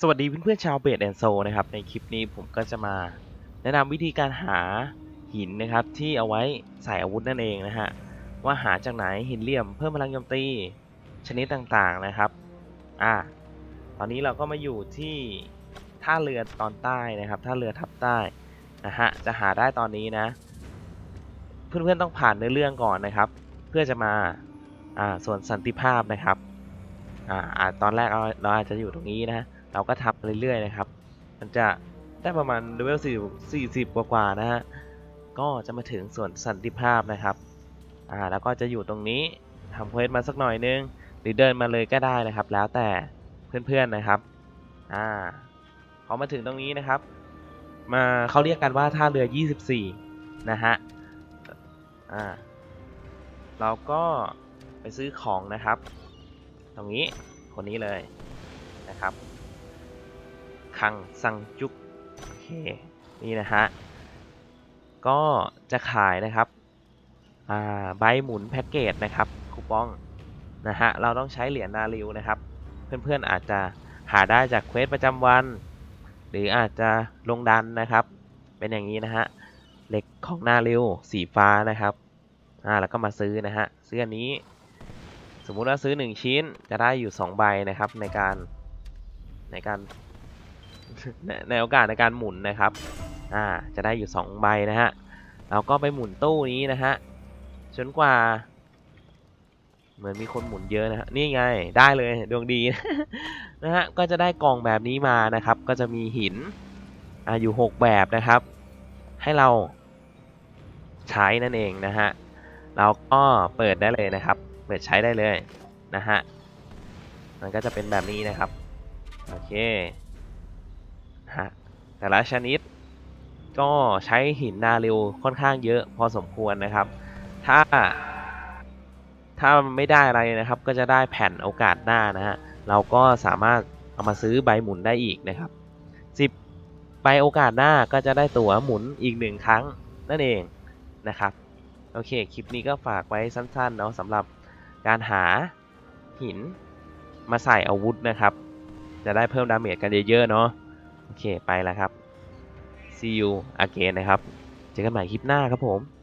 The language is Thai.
สวัสดีเพื่อนๆชาวเบสแอนโซนะครับในคลิปนี้ผมก็จะมา แนะนำวิธีการหาหินนะครับ ที่เอาไว้ใส่อาวุธนั่นเองนะฮะว่าหาจากไหนหินเหลี่ยมเพิ่มพลังโจมตีชนิดต่างๆนะครับอ่าตอนนี้เราก็มาอยู่ที่ท่าเรือตอนใต้นะครับท่าเรือทับใต้นะฮะจะหาได้ตอนนี้นะ เพื่อนๆต้องผ่านเนื้อเรื่องก่อนนะครับ เพื่อจะมาอ่าส่วนสันติภาพนะครับอ่าอ่าตอนแรกเราเราอาจจะอยู่ตรงนี้นะ เราก็ทำเรื่อยๆนะครับ มันจะได้ประมาณเลเวล40 กว่าๆนะฮะ ก็จะมาถึงส่วนสันติภาพนะครับ อ่า แล้วก็จะอยู่ตรงนี้ทำเควสมาสักหน่อยนึง หรือเดินมาเลยก็ได้นะครับ แล้วแต่เพื่อนๆนะครับ อ่า พอมาถึงตรงนี้นะครับ มาเขาเรียกกันว่าท่าเรือ 24 นะฮะ อ่า เราก็ไปซื้อของนะครับ ตรงนี้คนนี้เลยนะครับ คังซังจุกโอเคนี่นะฮะก็จะขายนะครับใบหมุนแพ็กเกจนะครับคูปองนะฮะเราต้องใช้เหรียญนาริวนะครับ เพื่อนๆอาจจะหาได้จากเควสประจำวัน หรืออาจจะลงดันนะครับ เป็นอย่างนี้นะฮะเหล็กของนาริวสีฟ้านะครับอ่าแล้วก็มาซื้อนะฮะซื้ออันนี้ สมมุติว่าซื้อ 1 ชิ้นจะได้อยู่ 2 ใบนะครับในการในการ ในโอกาสในการหมุนนะครับ อ่า จะได้อยู่ 2 ใบนะฮะ เราก็ไปหมุนตู้นี้นะฮะ จนกว่า เหมือนมีคนหมุนเยอะนะฮะ นี่ไง ได้เลย ดวงดีนะฮะ ก็จะได้กล่องแบบนี้มานะครับ ก็จะมีหิน อ่า อยู่ 6 แบบนะครับ ให้เราใช้นั่นเองนะฮะ เราก็เปิดได้เลยนะครับ เปิดใช้ได้เลยนะฮะ มันก็จะเป็นแบบนี้นะครับ โอเค ฮะแต่ละชนิดก็ใช้หินนาเร็วค่อนข้างเยอะพอสมควรนะครับ ถ้า ถ้าไม่ได้อะไรนะครับ ก็จะได้แผ่นโอกาสหน้านะฮะเราก็สามารถเอามาซื้อใบหมุนได้อีกนะครับ 10 ใบโอกาสหน้าก็จะได้ตั๋วหมุนอีกหนึ่งครั้งนั่นเองนะครับโอเคคลิปนี้ก็ฝากไว้สั้นๆเนาะสำหรับการหาหินมาใส่อาวุธนะครับ จะได้เพิ่มดาเมจกันเยอะๆเนาะ โอเค ไปแล้วครับ see you again นะครับ เจอกันใหม่คลิปหน้าครับผม